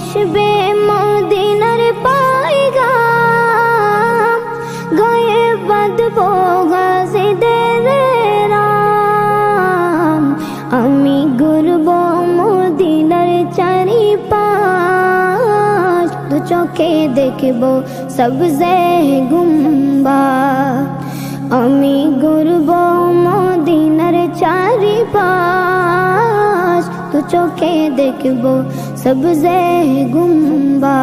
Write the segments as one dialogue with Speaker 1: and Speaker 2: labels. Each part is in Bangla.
Speaker 1: আসবে মদিনার পাইগাম গায়ে বাঁধব হাজিদের রাম। আমি ঘুরব মদিনার চারি পাঁচ দু চোখে দেখব সবজে গুম্বা। আমি ঘুরব মদিনার চারি পাঁচ চোখে দেখব সবজে গুম্বা।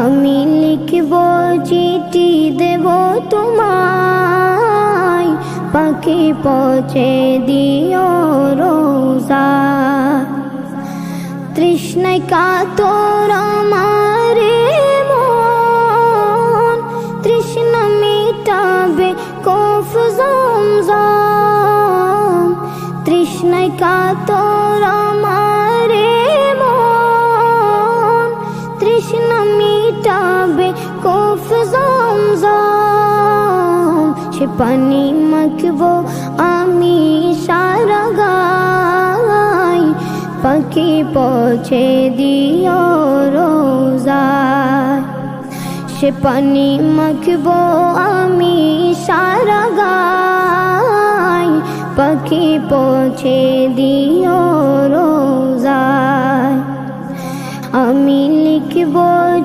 Speaker 1: আমি লিখব চিঠি দেব তোমায়, পাখি পচে দিও রোজা। তৃষ্ণায় কাতর আমারে কাতর আমারে মন? তৃষ্ণা মিটাবে কফ জমজম সে পানি মাখবো আমি সারা গাই। পাখি পৌঁছে দিও রোজা সে পানি মাখবো আমি পাখি পৌঁছে দিও রোজা আমি লিখব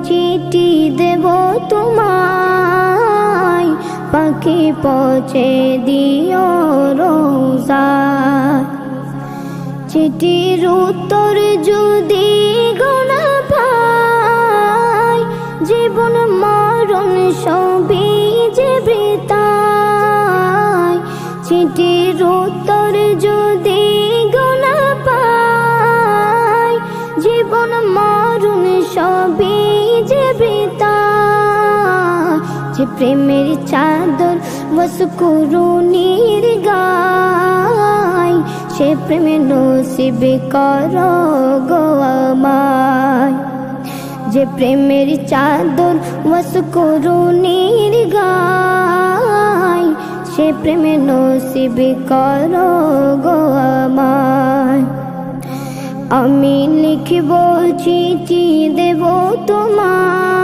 Speaker 1: চিঠি, দেব তোমায়। পাখি পৌঁছে দিও রোজা চিঠির উত্তর যদি গোনা পাই, জীবন মরণ সবই যে বৃতায় চিঠির উত্তর প্রেমের চাদর বস করুণীর গায়। সে প্রেমে নসিব কর গো আমায়। যে প্রেমের চাদর বস করুণীর গায়। সে প্রেমে নসিব কর গো আমায়। আমি লিখব চিঠি দেব তোমায়।